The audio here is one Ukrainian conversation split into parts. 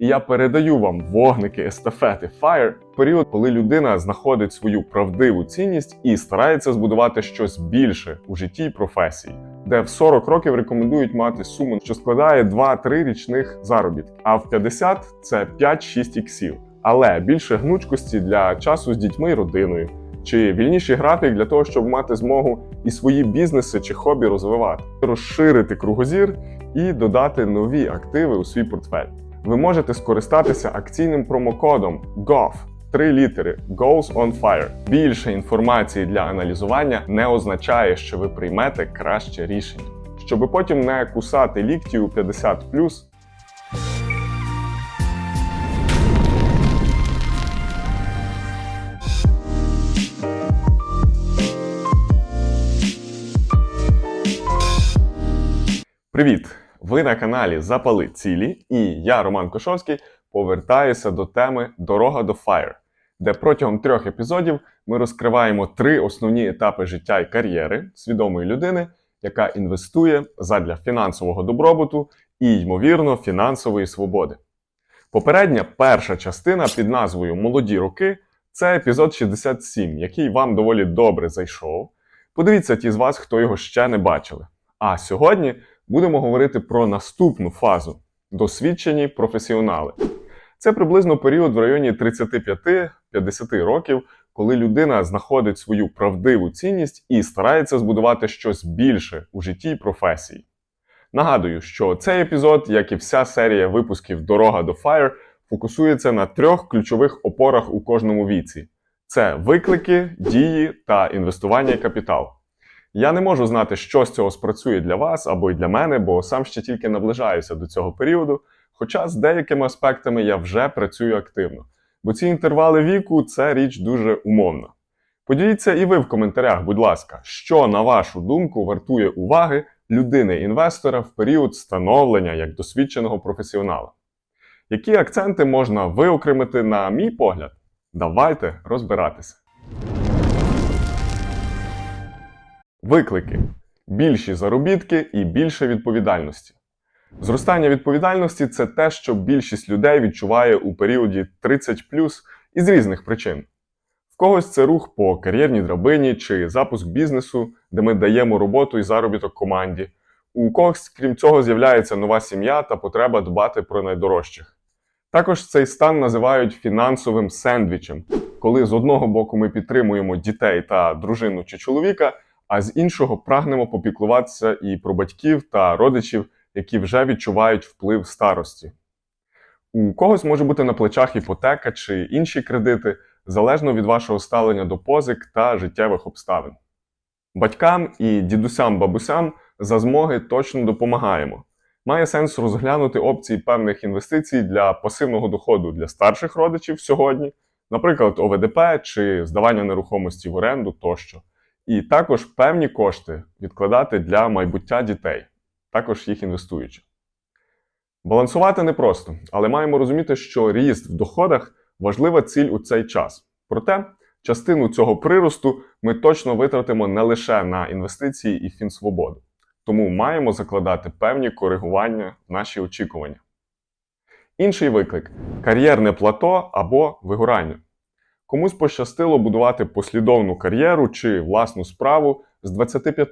І я передаю вам вогники естафети FIRE, період, коли людина знаходить свою правдиву цінність і старається збудувати щось більше у житті й професії, де в 40 років рекомендують мати суму, що складає 2-3 річних заробітки, а в 50 це 5-6 іксів. Але більше гнучкості для часу з дітьми і родиною, чи вільніший графік для того, щоб мати змогу і свої бізнеси чи хобі розвивати, розширити кругозір і додати нові активи у свій портфель. Ви можете скористатися акційним промокодом GOF. Три літери Goals on Fire. Більше інформації для аналізування не означає, що ви приймете краще рішення. Щоби потім не кусати лікті у 50+, Привіт! Ви на каналі Запали цілі, і я, Роман Кошовський, повертаюся до теми Дорога до Fire, де протягом трьох епізодів ми розкриваємо три основні етапи життя і кар'єри свідомої людини, яка інвестує задля фінансового добробуту і, ймовірно, фінансової свободи. Попередня перша частина під назвою Молоді роки це епізод 67, який вам доволі добре зайшов. Подивіться ті з вас, хто його ще не бачили. А сьогодні будемо говорити про наступну фазу досвідчені професіонали. Це приблизно період в районі 35-50 років, коли людина знаходить свою правдиву цінність і старається збудувати щось більше у житті й професії. Нагадую, що цей епізод, як і вся серія випусків Дорога до Fire, фокусується на трьох ключових опорах у кожному віці: це виклики, дії та інвестування і капітал. Я не можу знати, що з цього спрацює для вас або й для мене, бо сам ще тільки наближаюся до цього періоду. Хоча з деякими аспектами я вже працюю активно. Бо ці інтервали віку це річ дуже умовна. Поділіться і ви в коментарях, будь ласка, що, на вашу думку, вартує уваги людини-інвестора в період становлення як досвідченого професіонала. Які акценти можна виокремити, на мій погляд? Давайте розбиратися. Виклики: більші заробітки і більше відповідальності. Зростання відповідальності це те, що більшість людей відчуває у періоді 30 із різних причин. В когось це рух по кар'єрній драбині чи запуск бізнесу, де ми даємо роботу і заробіток команді. У когось, крім цього, з'являється нова сім'я та потреба дбати про найдорожчих. Також цей стан називають фінансовим сендвічем, коли з одного боку ми підтримуємо дітей та дружину чи чоловіка, а з іншого прагнемо попіклуватися і про батьків та родичів, які вже відчувають вплив старості. У когось може бути на плечах іпотека чи інші кредити, залежно від вашого ставлення до позик та життєвих обставин. Батькам і дідусям-бабусям за змоги точно допомагаємо. Має сенс розглянути опції певних інвестицій для пасивного доходу для старших родичів сьогодні, наприклад, ОВДП чи здавання нерухомості в оренду тощо. І також певні кошти відкладати для майбуття дітей, також їх інвестуючи. Балансувати непросто, але маємо розуміти, що ріст в доходах важлива ціль у цей час. Проте, частину цього приросту ми точно витратимо не лише на інвестиції і фінсвободу. Тому маємо закладати певні коригування в наші очікування. Інший виклик кар'єрне плато або вигорання. Комусь пощастило будувати послідовну кар'єру чи власну справу з 25,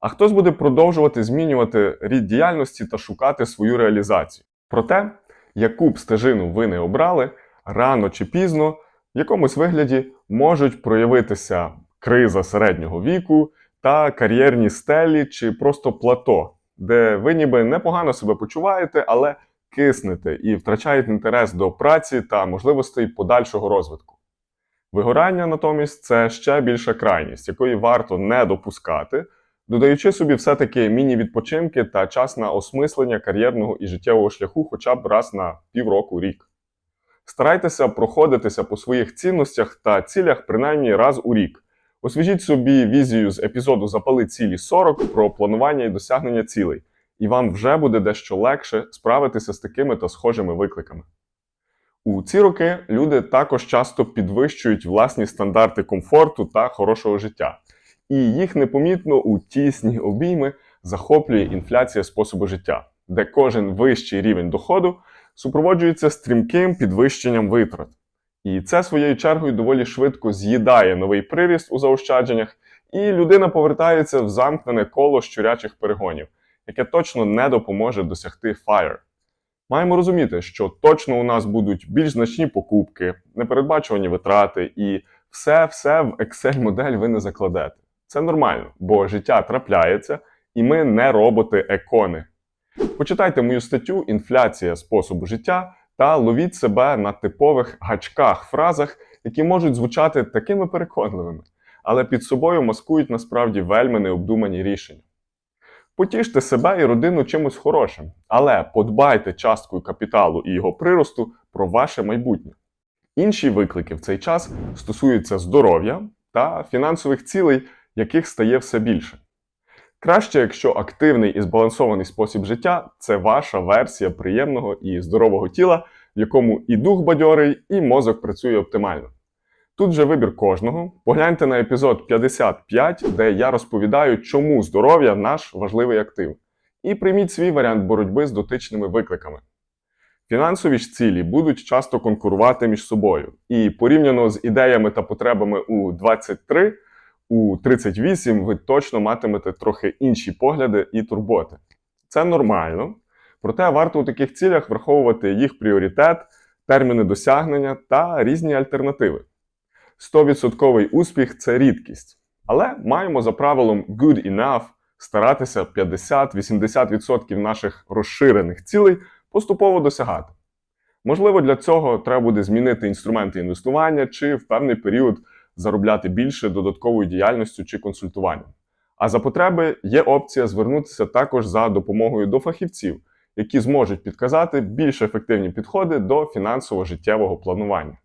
а хтось буде продовжувати змінювати рід діяльності та шукати свою реалізацію. Проте, яку б стежину ви не обрали, рано чи пізно в якомусь вигляді можуть проявитися криза середнього віку та кар'єрні стелі чи просто плато, де ви ніби непогано себе почуваєте, але киснете і втрачаєте інтерес до праці та можливостей подальшого розвитку. Вигорання натомість це ще більша крайність, якої варто не допускати, додаючи собі все-таки міні-відпочинки та час на осмислення кар'єрного і життєвого шляху хоча б раз на півроку рік. Старайтеся проходитися по своїх цінностях та цілях принаймні раз у рік. Освіжіть собі візію з епізоду Запали цілі 40 про планування і досягнення цілей, і вам вже буде дещо легше справитися з такими та схожими викликами. У ці роки люди також часто підвищують власні стандарти комфорту та хорошого життя, і їх непомітно у тісні обійми захоплює інфляція способу життя, де кожен вищий рівень доходу супроводжується стрімким підвищенням витрат. І це своєю чергою доволі швидко з'їдає новий приріст у заощадженнях, і людина повертається в замкнене коло щурячих перегонів, яке точно не допоможе досягти FIRE. Маємо розуміти, що точно у нас будуть більш значні покупки, непередбачувані витрати, і все-все в Excel-модель ви не закладете. Це нормально, бо життя трапляється, і ми не роботи-екони. Почитайте мою статтю Інфляція способу життя та ловіть себе на типових гачках, фразах, які можуть звучати такими переконливими, але під собою маскують насправді вельми необдумані рішення. Потіште себе і родину чимось хорошим, але подбайте часткою капіталу і його приросту про ваше майбутнє. Інші виклики в цей час стосуються здоров'я та фінансових цілей, яких стає все більше. Краще, якщо активний і збалансований спосіб життя це ваша версія приємного і здорового тіла, в якому і дух бадьорий, і мозок працює оптимально. Тут же вибір кожного. Погляньте на епізод 55, де я розповідаю, чому здоров'я наш важливий актив. І прийміть свій варіант боротьби з дотичними викликами. Фінансові ж цілі будуть часто конкурувати між собою, і порівняно з ідеями та потребами у 23, у 38 ви точно матимете трохи інші погляди і турботи. Це нормально, проте варто у таких цілях враховувати їх пріоритет, терміни досягнення та різні альтернативи. 100% успіх це рідкість, але маємо за правилом good enough старатися 50-80% наших розширених цілей поступово досягати. Можливо, для цього треба буде змінити інструменти інвестування чи в певний період заробляти більше додатковою діяльністю чи консультуванням. А за потреби є опція звернутися також за допомогою до фахівців, які зможуть підказати більш ефективні підходи до фінансово-життєвого планування.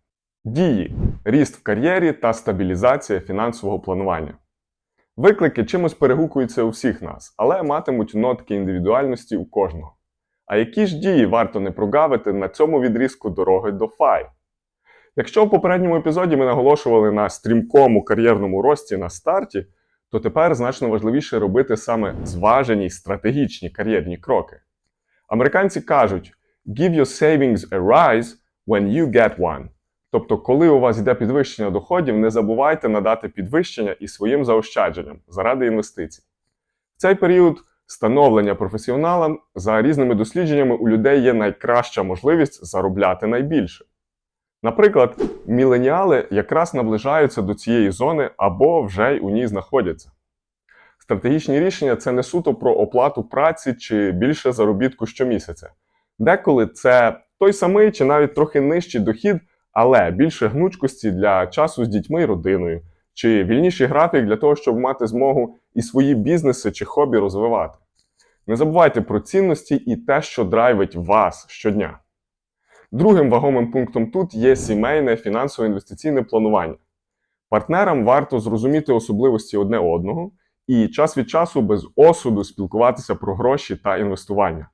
Дії, ріст в кар'єрі та стабілізація фінансового планування. Виклики чимось перегукуються у всіх нас, але матимуть нотки індивідуальності у кожного. А які ж дії варто не прогавити на цьому відрізку дороги до FI? Якщо в попередньому епізоді ми наголошували на стрімкому кар'єрному рості на старті, то тепер значно важливіше робити саме зважені стратегічні кар'єрні кроки. Американці кажуть: Give your savings a rise when you get one. Тобто, коли у вас йде підвищення доходів, не забувайте надати підвищення і своїм заощадженням заради інвестицій. В цей період становлення професіоналам за різними дослідженнями у людей є найкраща можливість заробляти найбільше. Наприклад, міленіали якраз наближаються до цієї зони або вже й у ній знаходяться. Стратегічні рішення це не суто про оплату праці чи більше заробітку щомісяця. Деколи це той самий чи навіть трохи нижчий дохід, але більше гнучкості для часу з дітьми і родиною, чи вільніший графік для того, щоб мати змогу і свої бізнеси чи хобі розвивати. Не забувайте про цінності і те, що драйвить вас щодня. Другим вагомим пунктом тут є сімейне фінансово-інвестиційне планування. Партнерам варто зрозуміти особливості одне одного і час від часу без осуду спілкуватися про гроші та інвестування.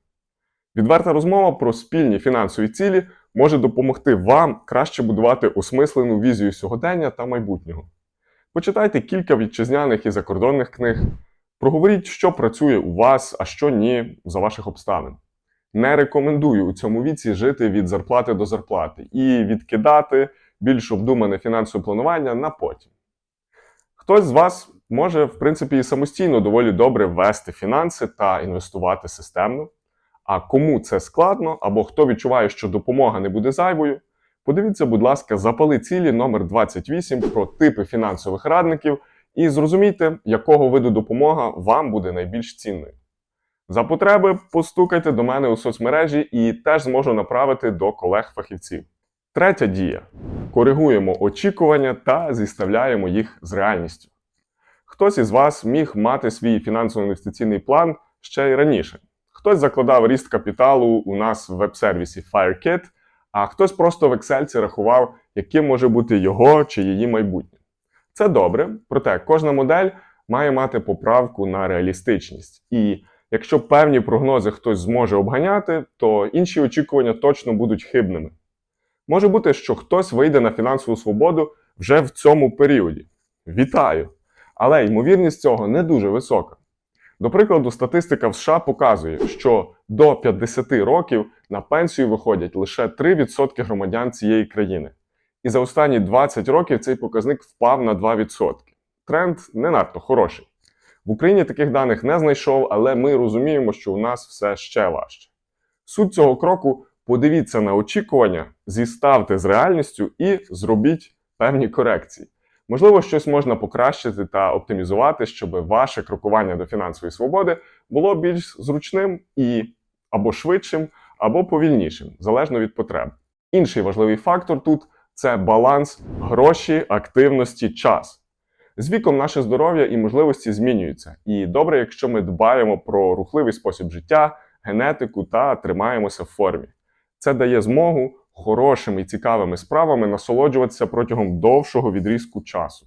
Відверта розмова про спільні фінансові цілі може допомогти вам краще будувати осмислену візію сьогодення та майбутнього. Почитайте кілька вітчизняних і закордонних книг, проговоріть, що працює у вас, а що ні, за ваших обставин. Не рекомендую у цьому віці жити від зарплати до зарплати і відкидати більш обдумане фінансове планування на потім. Хтось з вас може, в принципі, самостійно доволі добре вести фінанси та інвестувати системно. А кому це складно, або хто відчуває, що допомога не буде зайвою, подивіться, будь ласка, запали цілі номер 28 про типи фінансових радників і зрозумійте, якого виду допомога вам буде найбільш цінною. За потреби постукайте до мене у соцмережі і теж зможу направити до колег-фахівців. Третя дія: коригуємо очікування та зіставляємо їх з реальністю. Хтось із вас міг мати свій фінансово-інвестиційний план ще й раніше. Хтось закладав ріст капіталу у нас в веб-сервісі FireKit, а хтось просто в Excel рахував, яким може бути його чи її майбутнє. Це добре, проте кожна модель має мати поправку на реалістичність. І якщо певні прогнози хтось зможе обганяти, то інші очікування точно будуть хибними. Може бути, що хтось вийде на фінансову свободу вже в цьому періоді. Вітаю! Але ймовірність цього не дуже висока. До прикладу, статистика в США показує, що до 50 років на пенсію виходять лише 3% громадян цієї країни. І за останні 20 років цей показник впав на 2%. Тренд не надто хороший. В Україні таких даних не знайшов, але ми розуміємо, що у нас все ще важче. Суть цього кроку подивіться на очікування, зіставте з реальністю і зробіть певні корекції. Можливо, щось можна покращити та оптимізувати, щоб ваше крокування до фінансової свободи було більш зручним і або швидшим, або повільнішим, залежно від потреб. Інший важливий фактор тут це баланс гроші, активності, час. З віком наше здоров'я і можливості змінюються. І добре, якщо ми дбаємо про рухливий спосіб життя, генетику та тримаємося в формі. Це дає змогу хорошими і цікавими справами насолоджуватися протягом довшого відрізку часу.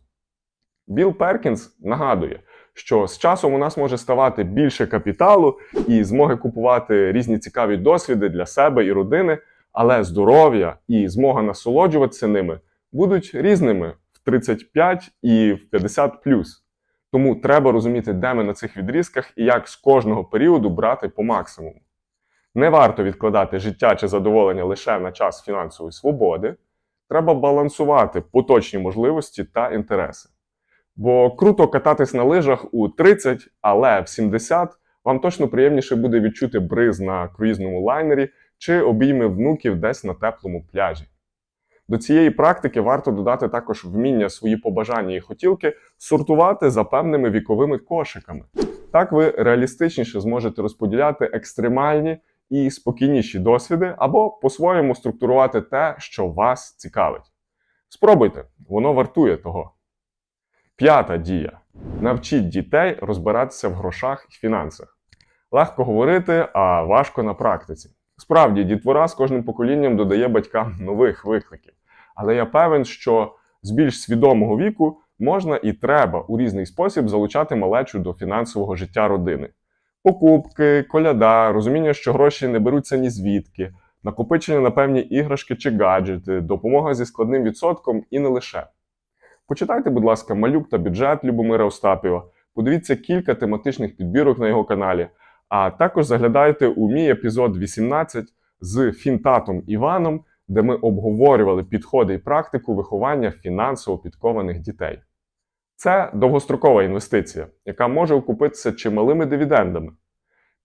Білл Перкінс нагадує, що з часом у нас може ставати більше капіталу і змоги купувати різні цікаві досвіди для себе і родини, але здоров'я і змога насолоджуватися ними будуть різними в 35 і в 50 Тому треба розуміти, де ми на цих відрізках і як з кожного періоду брати по максимуму. Не варто відкладати життя чи задоволення лише на час фінансової свободи. Треба балансувати поточні можливості та інтереси. Бо круто кататись на лижах у 30, але в 70 вам точно приємніше буде відчути бриз на круїзному лайнері чи обійми внуків десь на теплому пляжі. До цієї практики варто додати також вміння свої побажання і хотілки сортувати за певними віковими кошиками. Так ви реалістичніше зможете розподіляти екстремальні і спокійніші досвіди або по-своєму структурувати те, що вас цікавить. Спробуйте, воно вартує того. П'ята дія. Навчіть дітей розбиратися в грошах і фінансах. Легко говорити, а важко на практиці. Справді, дітвора з кожним поколінням додає батькам нових викликів. Але я певен, що з більш свідомого віку можна і треба у різний спосіб залучати малечу до фінансового життя родини. Покупки, коляда, розуміння, що гроші не беруться ні звідки, накопичення на певні іграшки чи гаджети, допомога зі складним відсотком і не лише. Почитайте, будь ласка, малюк та бюджет Любомира Остапіва, подивіться кілька тематичних підбірок на його каналі, а також заглядайте у мій епізод 18 з Фінтатом Іваном, де ми обговорювали підходи і практику виховання фінансово підкованих дітей. Це довгострокова інвестиція, яка може окупитися чималими дивідендами.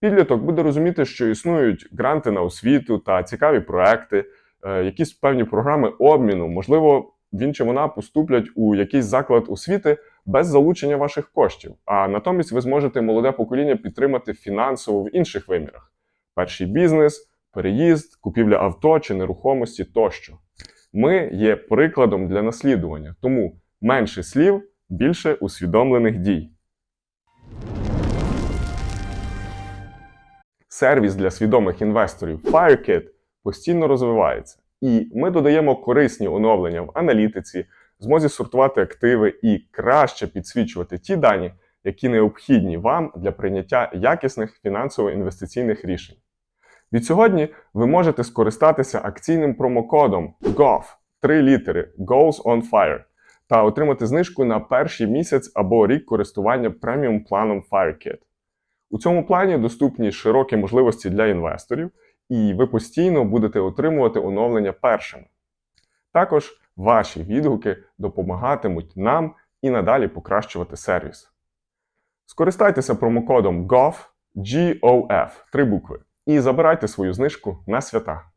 Підліток буде розуміти, що існують гранти на освіту та цікаві проекти, е, якісь певні програми обміну, можливо, він чи вона поступлять у якийсь заклад освіти без залучення ваших коштів. А натомість ви зможете молоде покоління підтримати фінансово в інших вимірах: перший бізнес, переїзд, купівля авто чи нерухомості тощо. Ми є прикладом для наслідування, тому менше слів, більше усвідомлених дій. Сервіс для свідомих інвесторів FireKit постійно розвивається, і ми додаємо корисні оновлення в аналітиці, змозі сортувати активи і краще підсвічувати ті дані, які необхідні вам для прийняття якісних фінансово-інвестиційних рішень. Від сьогодні ви можете скористатися акційним промокодом GOF 3 літери Goals on Fire та отримати знижку на перший місяць або рік користування преміум планом FireKit. У цьому плані доступні широкі можливості для інвесторів, і ви постійно будете отримувати оновлення першими. Також ваші відгуки допомагатимуть нам і надалі покращувати сервіс. Скористайтеся промокодом GOF, GOF, три букви, і забирайте свою знижку на свята.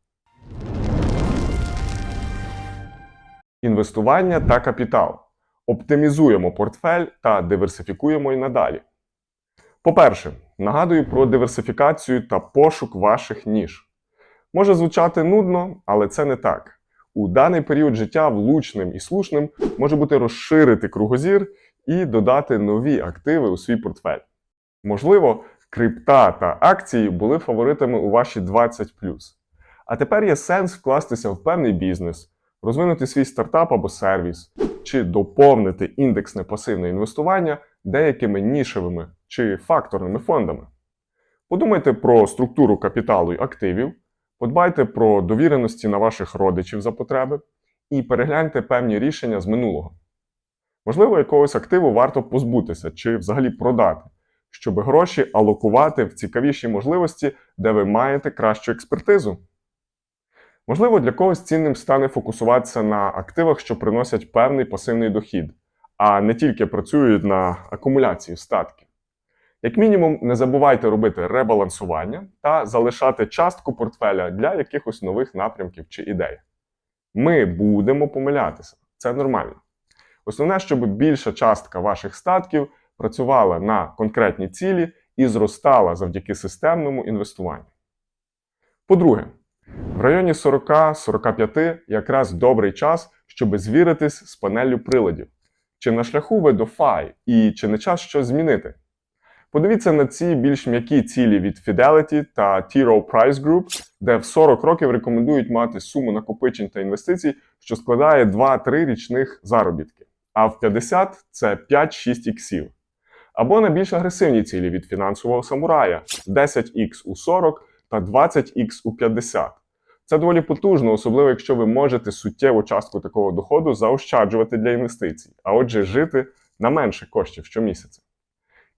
Інвестування та капітал. Оптимізуємо портфель та диверсифікуємо й надалі. По-перше, нагадую про диверсифікацію та пошук ваших ніж. Може звучати нудно, але це не так. У даний період життя влучним і слушним може бути розширити кругозір і додати нові активи у свій портфель. Можливо, крипта та акції були фаворитами у ваші 20. А тепер є сенс вкластися в певний бізнес, розвинути свій стартап або сервіс, чи доповнити індексне пасивне інвестування деякими нішевими чи факторними фондами. Подумайте про структуру капіталу й активів, подбайте про довіреності на ваших родичів за потреби і перегляньте певні рішення з минулого. Можливо, якогось активу варто позбутися чи взагалі продати, щоб гроші алокувати в цікавіші можливості, де ви маєте кращу експертизу. Можливо, для когось цінним стане фокусуватися на активах, що приносять певний пасивний дохід, а не тільки працюють на акумуляцію статків. Як мінімум, не забувайте робити ребалансування та залишати частку портфеля для якихось нових напрямків чи ідей. Ми будемо помилятися, це нормально. Основне, щоб більша частка ваших статків працювала на конкретні цілі і зростала завдяки системному інвестуванню. По-друге, в районі 40-45 якраз добрий час, щоб звіритись з панеллю приладів. Чи на шляху ви до FI і чи не час щось змінити? Подивіться на ці більш м'які цілі від Fidelity та T. Rowe Price Group, де в 40 років рекомендують мати суму накопичень та інвестицій, що складає 2-3 річних заробітки, а в 50 це 5-6 іксів. Або на більш агресивні цілі від фінансового самурая 10х у 40 та 20х у 50. Це доволі потужно, особливо якщо ви можете суттєву частку такого доходу заощаджувати для інвестицій, а отже, жити на менше коштів щомісяця.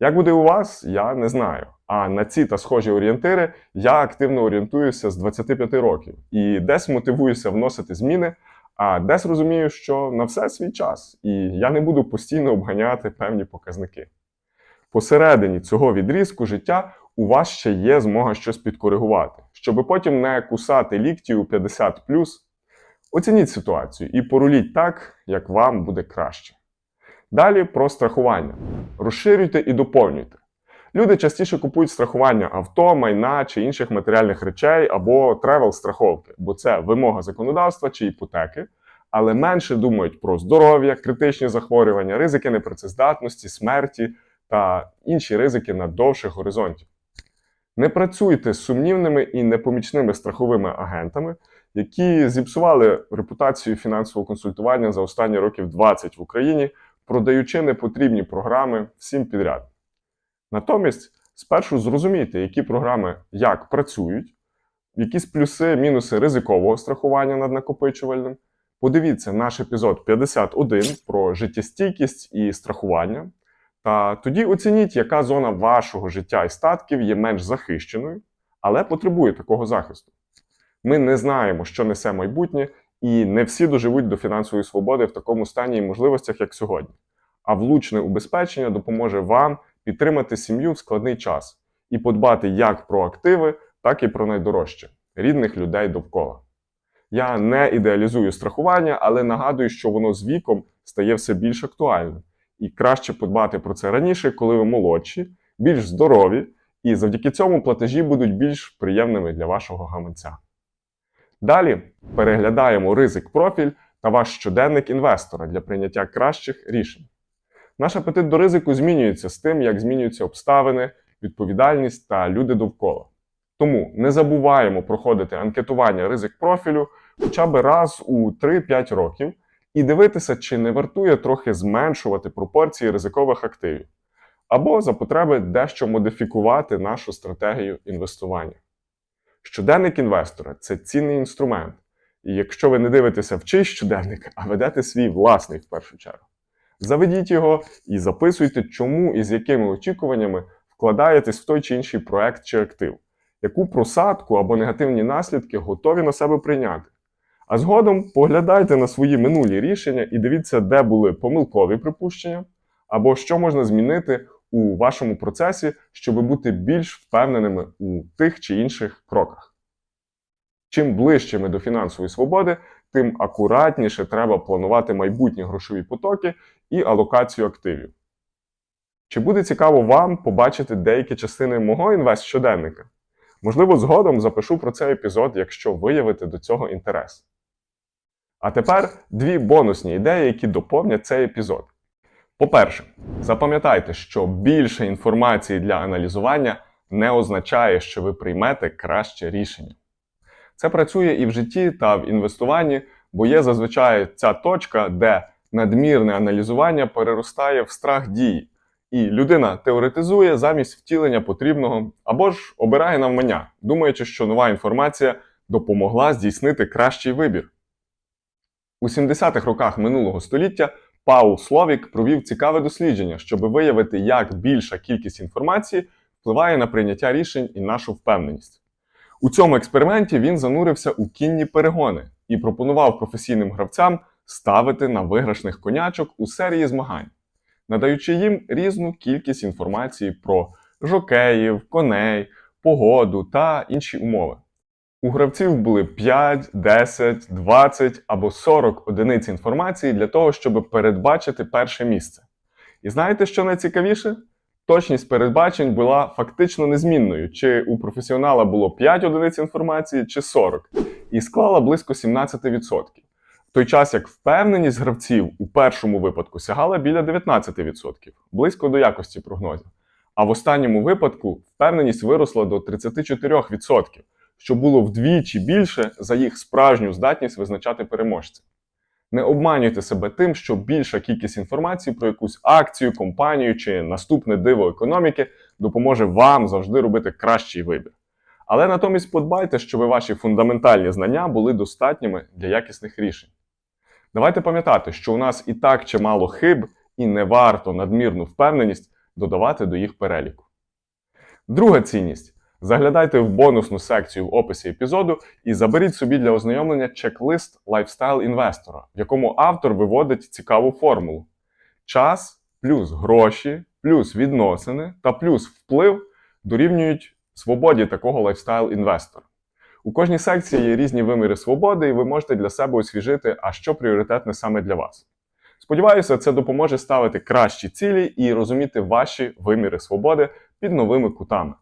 Як буде у вас, я не знаю. А на ці та схожі орієнтири я активно орієнтуюся з 25 років і десь мотивуюся вносити зміни, а десь розумію, що на все свій час, і я не буду постійно обганяти певні показники. Посередині цього відрізку життя у вас ще є змога щось підкоригувати, щоб потім не кусати лікті у 50 Оцініть ситуацію і поруліть так, як вам буде краще. Далі про страхування. Розширюйте і доповнюйте. Люди частіше купують страхування авто, майна чи інших матеріальних речей або тревел страховки, бо це вимога законодавства чи іпотеки, але менше думають про здоров'я, критичні захворювання, ризики непрацездатності, смерті та інші ризики на довших горизонтів. Не працюйте з сумнівними і непомічними страховими агентами, які зіпсували репутацію фінансового консультування за останні років 20 в Україні, продаючи непотрібні програми всім підряд. Натомість, спершу зрозумійте, які програми як працюють, якісь плюси, мінуси ризикового страхування над накопичувальним. Подивіться наш епізод 51 про життєстійкість і страхування. Та тоді оцініть, яка зона вашого життя і статків є менш захищеною, але потребує такого захисту. Ми не знаємо, що несе майбутнє, і не всі доживуть до фінансової свободи в такому стані і можливостях, як сьогодні. А влучне убезпечення допоможе вам підтримати сім'ю в складний час і подбати як про активи, так і про найдорожче рідних людей довкола. Я не ідеалізую страхування, але нагадую, що воно з віком стає все більш актуальним. І краще подбати про це раніше, коли ви молодші, більш здорові, і завдяки цьому платежі будуть більш приємними для вашого гаманця. Далі переглядаємо ризик профіль та ваш щоденник інвестора для прийняття кращих рішень. Наш апетит до ризику змінюється з тим, як змінюються обставини, відповідальність та люди довкола. Тому не забуваємо проходити анкетування ризик профілю хоча б раз у 3-5 років і дивитися, чи не вартує трохи зменшувати пропорції ризикових активів, або за потреби дещо модифікувати нашу стратегію інвестування. Щоденник інвестора це цінний інструмент. І якщо ви не дивитеся в чийсь щоденник, а ведете свій власний в першу чергу. Заведіть його і записуйте, чому і з якими очікуваннями вкладаєтесь в той чи інший проект чи актив, яку просадку або негативні наслідки готові на себе прийняти. А згодом поглядайте на свої минулі рішення і дивіться, де були помилкові припущення, або що можна змінити у вашому процесі, щоб бути більш впевненими у тих чи інших кроках. Чим ближче ми до фінансової свободи, тим акуратніше треба планувати майбутні грошові потоки і алокацію активів. Чи буде цікаво вам побачити деякі частини мого інвест щоденника? Можливо, згодом запишу про цей епізод, якщо виявите до цього інтерес. А тепер дві бонусні ідеї, які доповнять цей епізод. По-перше, запам'ятайте, що більше інформації для аналізування не означає, що ви приймете краще рішення. Це працює і в житті та в інвестуванні, бо є зазвичай ця точка, де надмірне аналізування переростає в страх дії, і людина теоретизує замість втілення потрібного або ж обирає навмання, думаючи, що нова інформація допомогла здійснити кращий вибір. У 70-х роках минулого століття Паул Словік провів цікаве дослідження, щоб виявити, як більша кількість інформації впливає на прийняття рішень і нашу впевненість. У цьому експерименті він занурився у кінні перегони і пропонував професійним гравцям ставити на виграшних конячок у серії змагань, надаючи їм різну кількість інформації про жокеїв, коней, погоду та інші умови. У гравців були 5, 10, 20 або 40 одиниць інформації для того, щоб передбачити перше місце. І знаєте, що найцікавіше? Точність передбачень була фактично незмінною, чи у професіонала було 5 одиниць інформації, чи 40, і склала близько 17%. В той час як впевненість гравців у першому випадку сягала біля 19%, близько до якості прогнозів. А в останньому випадку впевненість виросла до 34%, що було вдвічі більше за їх справжню здатність визначати переможця. Не обманюйте себе тим, що більша кількість інформації про якусь акцію, компанію чи наступне диво економіки допоможе вам завжди робити кращий вибір. Але натомість подбайте, щоб ваші фундаментальні знання були достатніми для якісних рішень. Давайте пам'ятати, що у нас і так чимало хиб, і не варто надмірну впевненість додавати до їх переліку. Друга цінність. Заглядайте в бонусну секцію в описі епізоду і заберіть собі для ознайомлення чек-лист лайфстайл інвестора, в якому автор виводить цікаву формулу: час плюс гроші, плюс відносини та плюс вплив дорівнюють свободі такого лайфстайл інвестора. У кожній секції є різні виміри свободи, і ви можете для себе освіжити, а що пріоритетне саме для вас. Сподіваюся, це допоможе ставити кращі цілі і розуміти ваші виміри свободи під новими кутами.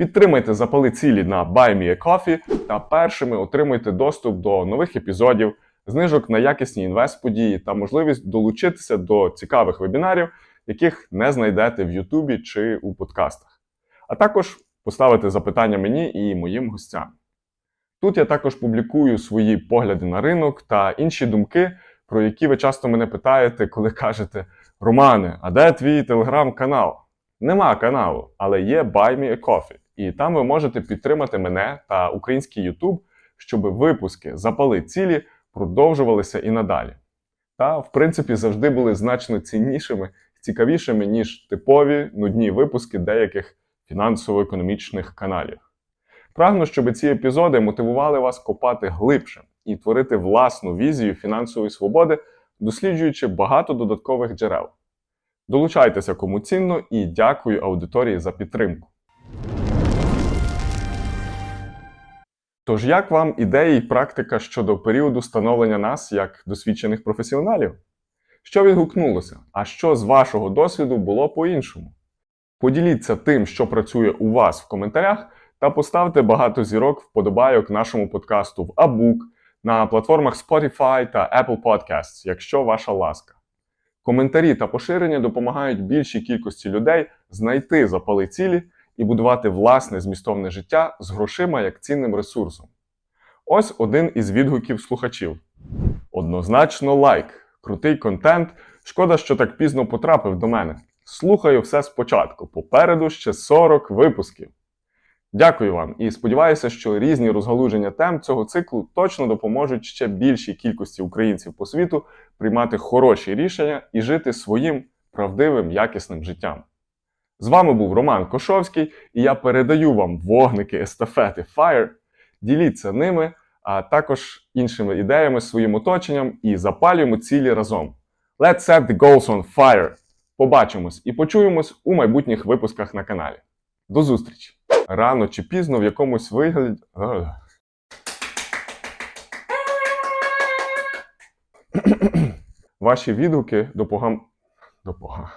Підтримайте запали цілі на Buy Me a Coffee та першими отримуйте доступ до нових епізодів, знижок на якісні інвест-події та можливість долучитися до цікавих вебінарів, яких не знайдете в Ютубі чи у подкастах. А також поставити запитання мені і моїм гостям. Тут я також публікую свої погляди на ринок та інші думки, про які ви часто мене питаєте, коли кажете: Романе, а де твій телеграм-канал? Нема каналу, але є Buy Me a Coffee. І там ви можете підтримати мене та український YouTube, щоб випуски запали цілі продовжувалися і надалі. Та, в принципі, завжди були значно ціннішими цікавішими, ніж типові нудні випуски деяких фінансово-економічних каналів. Прагну, щоб ці епізоди мотивували вас копати глибше і творити власну візію фінансової свободи, досліджуючи багато додаткових джерел. Долучайтеся кому цінно і дякую аудиторії за підтримку. Тож, як вам ідеї і практика щодо періоду становлення нас як досвідчених професіоналів? Що відгукнулося? А що з вашого досвіду було по-іншому? Поділіться тим, що працює у вас в коментарях, та поставте багато зірок вподобайок нашому подкасту в Abook, на платформах Spotify та Apple Podcasts, якщо ваша ласка. Коментарі та поширення допомагають більшій кількості людей знайти запали цілі і будувати власне змістовне життя з грошима як цінним ресурсом. Ось один із відгуків слухачів. Однозначно лайк, крутий контент. Шкода, що так пізно потрапив до мене. Слухаю все спочатку. Попереду ще 40 випусків. Дякую вам і сподіваюся, що різні розгалуження тем цього циклу точно допоможуть ще більшій кількості українців по світу приймати хороші рішення і жити своїм правдивим якісним життям. З вами був Роман Кошовський, і я передаю вам вогники естафети Fire. Діліться ними, а також іншими ідеями своїм оточенням і запалюємо цілі разом. Let's set the goals on fire! Побачимось і почуємось у майбутніх випусках на каналі. До зустрічі! Рано чи пізно в якомусь вигляді. Ваші відгуки допогам... допога...